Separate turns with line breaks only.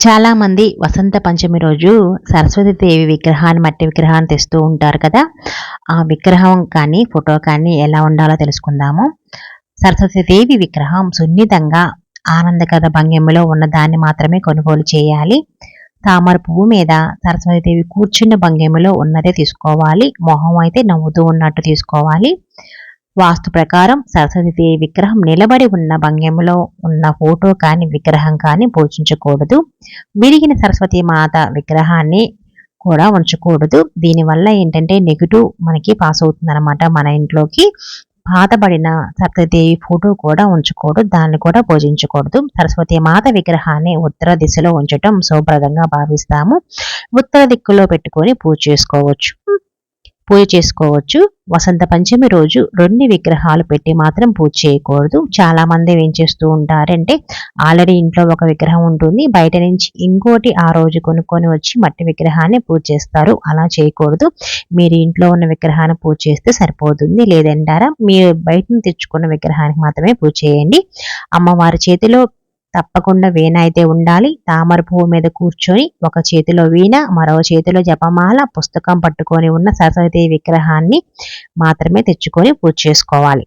చాలామంది వసంత పంచమి రోజు సరస్వతీదేవి విగ్రహాన్ని మట్టి విగ్రహాన్ని తెస్తూ ఉంటారు కదా. ఆ విగ్రహం కానీ ఫోటో కానీ ఎలా ఉండాలో తెలుసుకుందాము. సరస్వతీదేవి విగ్రహం సున్నితంగా ఆనందకర భంగిమలో ఉన్న దాన్ని మాత్రమే కొనుగోలు చేయాలి. తామర పువ్వు మీద సరస్వతీదేవి కూర్చున్న భంగిమలో ఉన్నదే తీసుకోవాలి. మొహం అయితే నవ్వుతూ ఉన్నట్టు తీసుకోవాలి. వాస్తు ప్రకారం సరస్వతీదేవి విగ్రహం నిలబడి ఉన్న భంగ్యంలో ఉన్న ఫోటో కానీ విగ్రహం కానీ పూజించకూడదు. విరిగిన సరస్వతి మాత విగ్రహాన్ని కూడా ఉంచకూడదు. దీనివల్ల ఏంటంటే నెగిటివ్ మనకి పాస్ అవుతుంది అనమాట మన ఇంట్లోకి. పాతబడిన సరస్వతీదేవి ఫోటో కూడా ఉంచకూడదు. దాన్ని కూడా పూజించకూడదు. సరస్వతి మాత విగ్రహాన్ని ఉత్తర దిశలో ఉంచటం శుభప్రదంగా భావిస్తాము. ఉత్తర దిక్కులో పెట్టుకొని పూజ చేసుకోవచ్చు. పూజ చేసుకోవచ్చు. వసంత పంచమి రోజు రెండు విగ్రహాలు పెట్టి మాత్రం పూజ చేయకూడదు. చాలా మంది ఏం చేస్తూ ఉంటారంటే ఆల్రెడీ ఇంట్లో ఒక విగ్రహం ఉంటుంది. బయట నుంచి ఇంకోటి ఆ రోజు కొనుక్కొని వచ్చి మట్టి విగ్రహాన్ని పూజ చేస్తారు. అలా చేయకూడదు. మీరు ఇంట్లో ఉన్న విగ్రహాన్ని పూజ చేస్తే సరిపోతుంది. లేదంటారా? మీరు బయట తెచ్చుకున్న విగ్రహానికి మాత్రమే పూజ చేయండి. అమ్మవారి చేతిలో తప్పకుండా వీణ అయితే ఉండాలి. తామర పువ్వు మీద కూర్చొని ఒక చేతిలో వీణ మరో చేతిలో జపమాల పుస్తకం పట్టుకొని ఉన్న సరస్వతి విగ్రహాన్ని మాత్రమే తెచ్చుకొని పూజ చేసుకోవాలి.